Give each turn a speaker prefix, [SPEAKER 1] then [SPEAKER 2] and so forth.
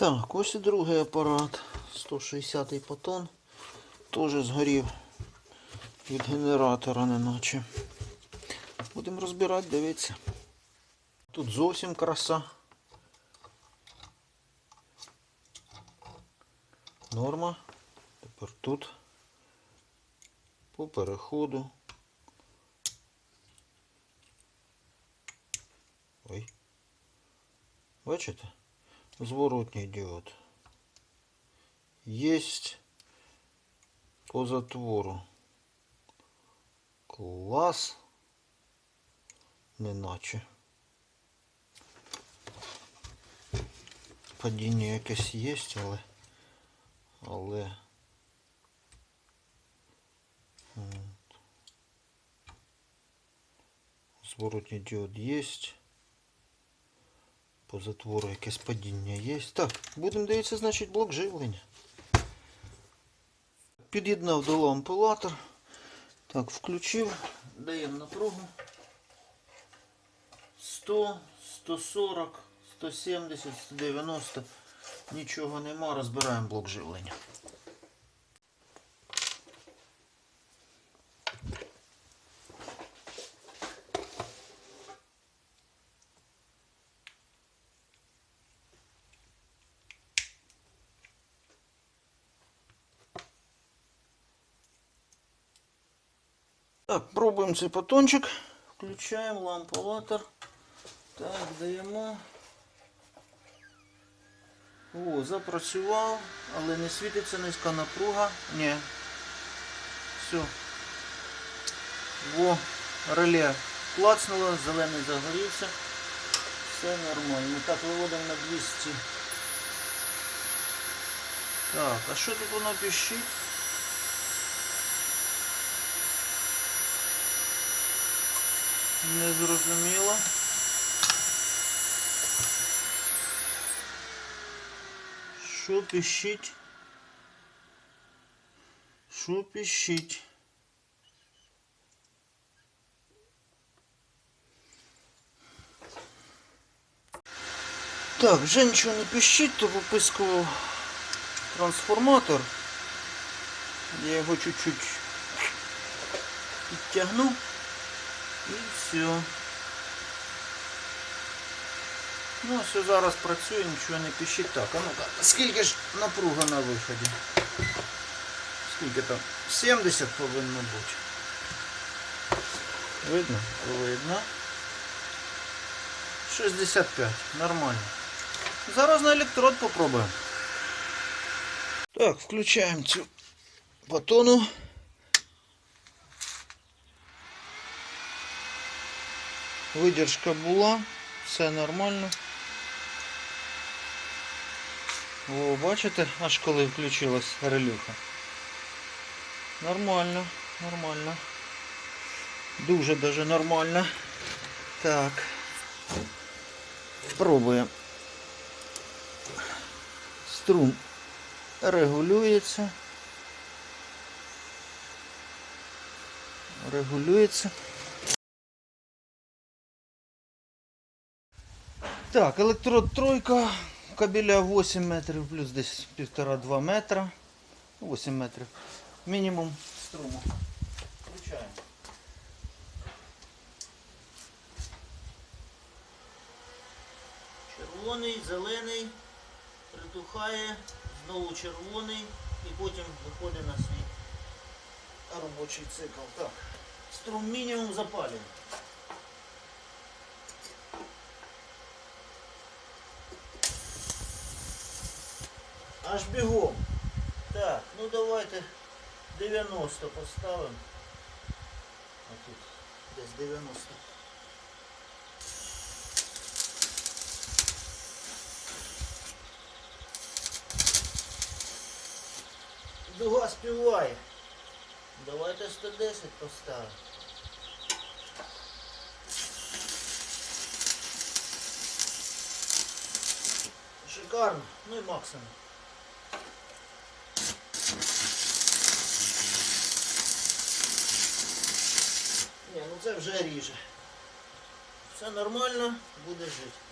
[SPEAKER 1] Так, ось і другий апарат. 160-й потон. Теж згорів від генератора, неначе. Будемо розбирати, дивитися. Тут зовсім краса. Норма. Тепер тут. По переходу. Ой. Бачите? Зворотній діод. Єсть по затвору. Клас. Неначе. Падіння якесь є, але. Але. От. Зворотній діод є. По затвору якесь падіння є. Так, будемо дивитися, значить, блок живлення. Під'єднав до лампи латер. Так, включив, даємо напругу. 100, 140, 170, 190. Нічого нема, розбираємо блок живлення. Так, пробуємо цей потончик. Включаємо лампу латер. Так, даємо. О, запрацював, але не світиться низька напруга. Ні. Все. Во, реле клацнуло, зелений загорівся. Все нормально. Так, виводимо на 200. Так, а що тут воно пищить? Не зрозуміло. Що пищить? Що пищить? Так, вже нічого не пищить, то попискував трансформатор. Я його чуть-чуть підтягну. І все. Ну, все зараз працює, нічого не пищить. Так, а ну-ка, скільки ж напруга на виході? Скільки там? 70 повинно бути. Видно? Видно. 65. Нормально. Зараз на електрод попробуємо. Так, включаємо цю батону. Видержка була, все нормально. О, бачите, аж коли включилась релюха. Нормально, нормально. Дуже даже нормально. Так. Пробуємо. Струм регулюється. Регулюється. Так, електрод тройка, кабеля 8 метрів, плюс десь 1,5-2 метра. 8 метрів. Мінімум струму. Включаємо. Червоний, зелений, притухає, знову червоний і потім виходить на свій робочий цикл. Так, струм мінімум запалюємо. Аж бігом. Так, ну давайте 90 поставимо. А тут десь 90. Дуга співає. Давайте 110 поставимо. Шикарно. Ну і максимум. Ні, ну це вже ріже. Все нормально, буде жити.